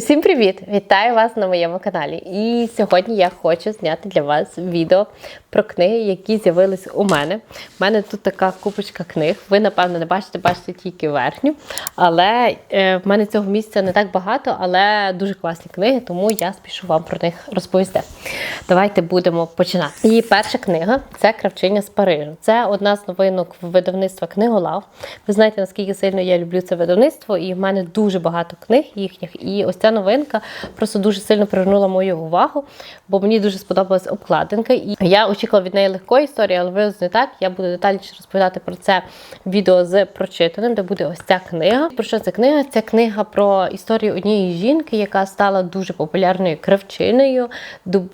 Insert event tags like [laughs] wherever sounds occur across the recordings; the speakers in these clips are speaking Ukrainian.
Усім привіт! Вітаю вас на моєму каналі. І сьогодні я хочу зняти для вас відео про книги, які з'явились у мене. У мене тут така купочка книг. Ви, напевно, не бачите, бачите тільки верхню. Але е, в мене цього місця не так багато, але дуже класні книги, тому я спішу вам про них розповісти. Давайте будемо починати. І перша книга це Кравчиня з Парижу. Це одна з новинок видавництва Книголав. Ви знаєте, наскільки сильно я люблю це видавництво, і в мене дуже багато книг їхніх. І ось ця новинка просто дуже сильно привернула мою увагу, бо мені дуже сподобалась обкладинка. І я очікувала від неї легкої історії, але виявилось не так. Я буду детальніше розповідати про це відео з прочитаним, де буде ось ця книга. Про що ця книга? Це книга про історію однієї жінки, яка стала дуже популярною кравчиною,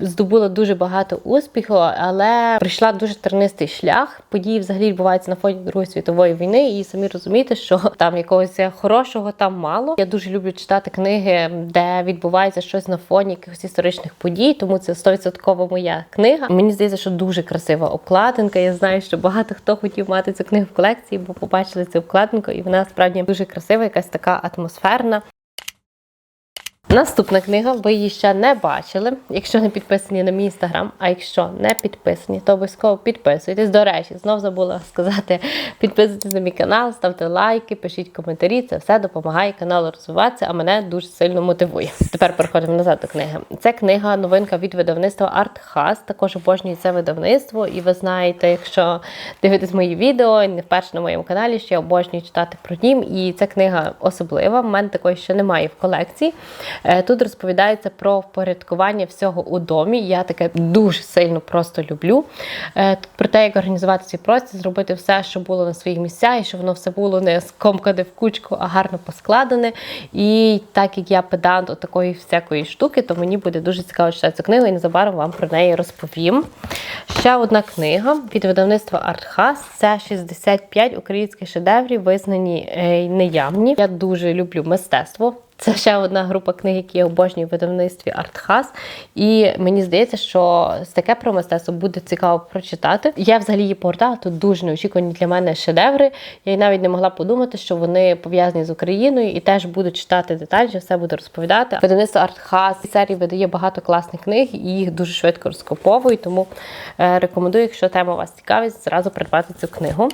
здобула дуже багато успіху, але прийшла дуже тернистий шлях. Події взагалі відбуваються на фоні Другої світової війни, і самі розумієте, що там якогось хорошого там мало. Я дуже люблю читати книги, де відбувається щось на фоні якихось історичних подій, тому це 100% моя книга. Мені здається, що дуже красива обкладинка. Я знаю, що багато хто хотів мати цю книгу в колекції, бо побачили цю обкладинку, і вона справді дуже красива, якась така атмосферна. Наступна книга, ви її ще не бачили. Якщо не підписані на мій інстаграм, а якщо не підписані, то обов'язково підписуйтесь. До речі, знов забула сказати: підписуйтесь на мій канал, ставте лайки, пишіть коментарі. Це все допомагає каналу розвиватися, а мене дуже сильно мотивує. Тепер переходимо назад до книги. Це книга, новинка від видавництва Артхас. Також обожнюю це видавництво. І ви знаєте, якщо дивитесь мої відео, не вперше на моєму каналі, що я обожнюю читати про нім. І ця книга особлива. В мене такої ще немає в колекції. Е, Тут розповідається про впорядкування всього у домі. Я таке дуже сильно просто люблю. Е, Тут про те, як організувати цей простір, зробити все, щоб було на своїх місцях, і щоб воно все було не скомкане в кучку, а гарно поскладене. І так як я педант от такої всякої штуки, то мені буде дуже цікаво читати цю книгу і незабаром вам про неї розповім. Ще одна книга від видавництва Артхас. Це 65 українських шедеврів, визнані е, неявні. Я дуже люблю мистецтво. Це ще одна група книг, які я обожнюю в видавництві Артхас. І мені здається, що таке про мистецтво буде цікаво прочитати. Я взагалі її погортала, тут дуже неочікувані для мене шедеври. Я й навіть не могла подумати, що вони пов'язані з Україною і теж буду читати детальніше, все буду розповідати. Видавництво Артхас серії видає багато класних книг і їх дуже швидко розкоповують. Тому е, рекомендую, якщо тема вас цікавить, зразу придбати цю книгу.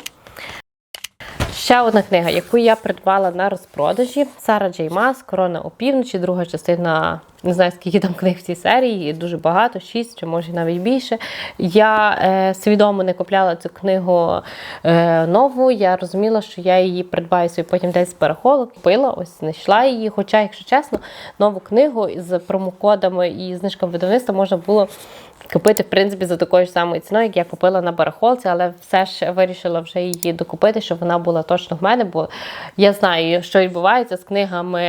Ще одна книга, яку я придбала на розпродажі. Сара Джей Мас, Корона опівночі, друга частина. Не знаю, скільки там книг в цій серії, дуже багато, шість чи може навіть більше. Я е, свідомо не купляла цю книгу е, нову. Я розуміла, що я її придбаю собі потім десь перехолок. Купила, ось знайшла її. Хоча, якщо чесно, нову книгу з промокодами і знижками видавництва можна було купити в принципі за такою ж самою ціною, як я купила на барахолці, але все ж вирішила вже її докупити, щоб вона була точно в мене, бо я знаю, що відбувається з книгами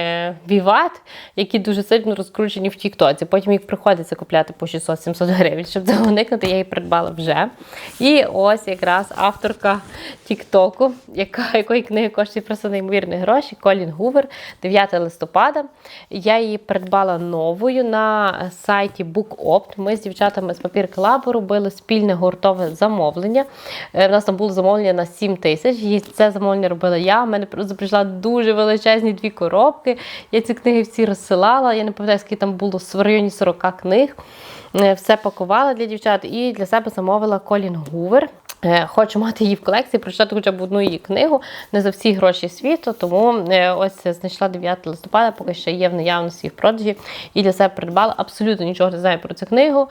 Віват, які дуже сильно розкручені в Тіктоці. Потім їх приходиться купляти по 600-700 гривень. Щоб цього уникнути, я її придбала вже. І ось якраз авторка Тіктоку, якої книги коштує просто неймовірні гроші. Колін Гувер, 9 листопада. Я її придбала новою на сайті BookOpt. Ми з дівчатами з папір Клабу робили спільне гуртове замовлення. Е, В нас там було замовлення на 7 тисяч. І це замовлення робила я. У мене прийшла дуже величезні дві коробки. Я ці книги всі розсилала. Я не пам'ятаю, скільки там було в районі 40 книг. Е, Все пакувала для дівчат і для себе замовила Колін Гувер. Е, Хочу мати її в колекції, прочитати хоча б одну її книгу, не за всі гроші світу. Тому е, ось знайшла 9 листопада, поки ще є в наявності в продажі. І для себе придбала. Абсолютно нічого не знаю про цю книгу.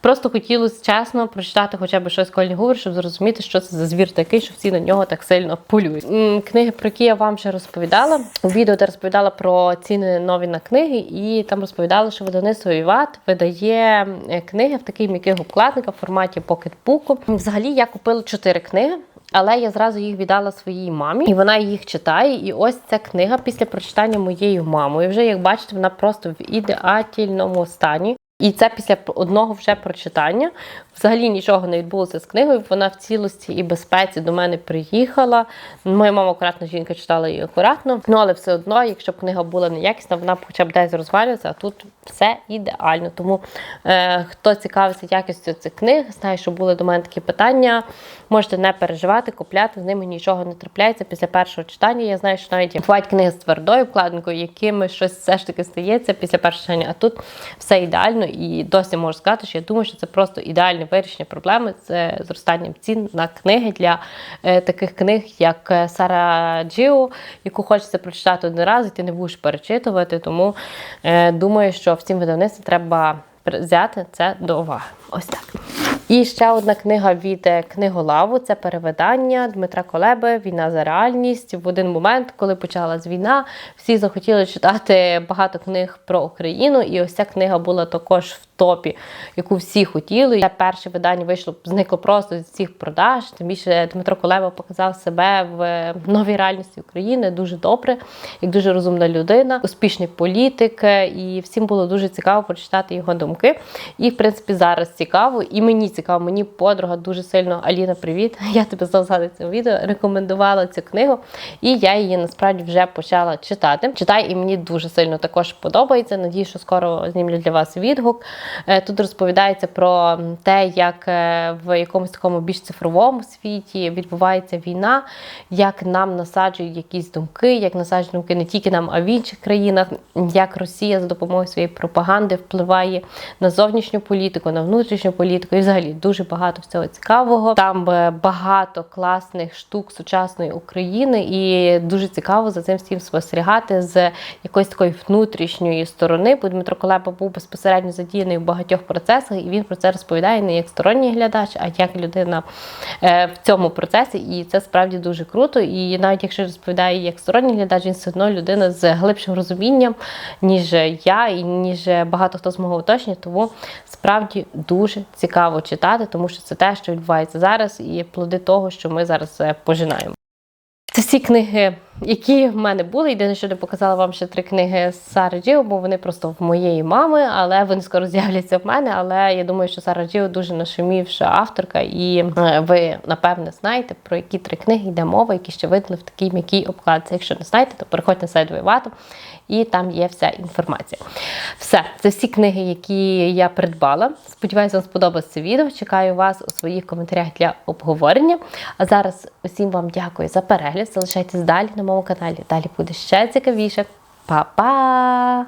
Просто хотілося чесно прочитати хоча б щось Колін Гувер, щоб зрозуміти, що це за звір такий, що всі на нього так сильно полюють. Книги, про які я вам вже розповідала. У відео де розповідала про ціни нові на книги, і там розповідала, що видавництво Віват видає е, книги в таких м'яких обкладниках в форматі покетбуку. Взагалі я купила чотири книги. Але я зразу їх віддала своїй мамі, і вона їх читає. І ось ця книга після прочитання моєю мамою. Вже як бачите, вона просто в ідеальному стані. І це після одного вже прочитання. Взагалі нічого не відбулося з книгою. Вона в цілості і безпеці до мене приїхала. Моя мама акуратна жінка читала її акуратно. Ну але все одно, якщо б книга була неякісна, вона б хоча б десь розвалюється, а тут все ідеально. Тому е, хто цікавиться якістю цих книг, знає, що були до мене такі питання. Можете не переживати, купляти з ними нічого не трапляється після першого читання. Я знаю, що навіть бувають книги з твердою вкладинкою, якими щось все ж таки стається після першого читання. А тут все ідеально, і досі можу сказати, що я думаю, що це просто ідеальне вирішення проблеми з зростанням цін на книги для е, таких книг, як е, Сара Джіо, яку хочеться прочитати один раз, і ти не будеш перечитувати. Тому е, думаю, що всім видавництвам треба взяти це до уваги. Ось так. І ще одна книга від е, книголаву це перевидання Дмитра Колеби Війна за реальність. В один момент, коли почалась війна, всі захотіли читати багато книг про Україну, і ось ця книга була також в топі, яку всі хотіли. Це перше видання вийшло, зникло просто з всіх продаж. Тим більше Дмитро Колеба показав себе в новій реальності України дуже добре, як дуже розумна людина, успішний політик, е, і всім було дуже цікаво прочитати його думки. І, в принципі, зараз цікаво, і мені цікаво. Мені подруга дуже сильно Аліна, привіт. [laughs] Я тебе згадую це відео, рекомендувала цю книгу, і я її насправді вже почала читати. Читаю, і мені дуже сильно також подобається. Надію, що скоро знімлю для вас відгук. Е, Тут розповідається про те, як е, в якомусь такому більш цифровому світі відбувається війна, як нам насаджують якісь думки, як насаджують думки не тільки нам, а в інших країнах, як Росія за допомогою своєї пропаганди впливає на зовнішню політику, на внутрішню політику і взагалі дуже багато всього цікавого. Там е, багато класних штук сучасної України, і дуже цікаво за цим всім спостерігати з якоїсь такої внутрішньої сторони. Бо Дмитро Колеба був безпосередньо задіяний в багатьох процесах, і він про це розповідає не як сторонній глядач, а як людина е, в цьому процесі. І це справді дуже круто. І навіть якщо розповідає як сторонній глядач, він все одно людина з глибшим розумінням, ніж я, і ніж багато хто з мого оточення. Тому справді дуже цікаво читати, тому що це те, що відбувається зараз, і плоди того, що ми зараз е, пожинаємо. Це всі книги, які в мене були. Єдине, що не показала вам ще три книги з Сари Джіо, бо вони просто в моєї мами, але вони скоро з'являться в мене. Але я думаю, що Сара Джіо дуже нашумівша авторка, і е, ви напевне знаєте, про які три книги йде мова, які ще видали в такій м'якій обкладці. Якщо не знаєте, то переходьте на сайт Вивату, і там є вся інформація. Все, це всі книги, які я придбала. Сподіваюся, вам сподобалось це відео. Чекаю вас у своїх коментарях для обговорення. А зараз усім вам дякую за перегляд. Залишайтесь далі на моєму каналі. Далі буде ще цікавіше. Па-па!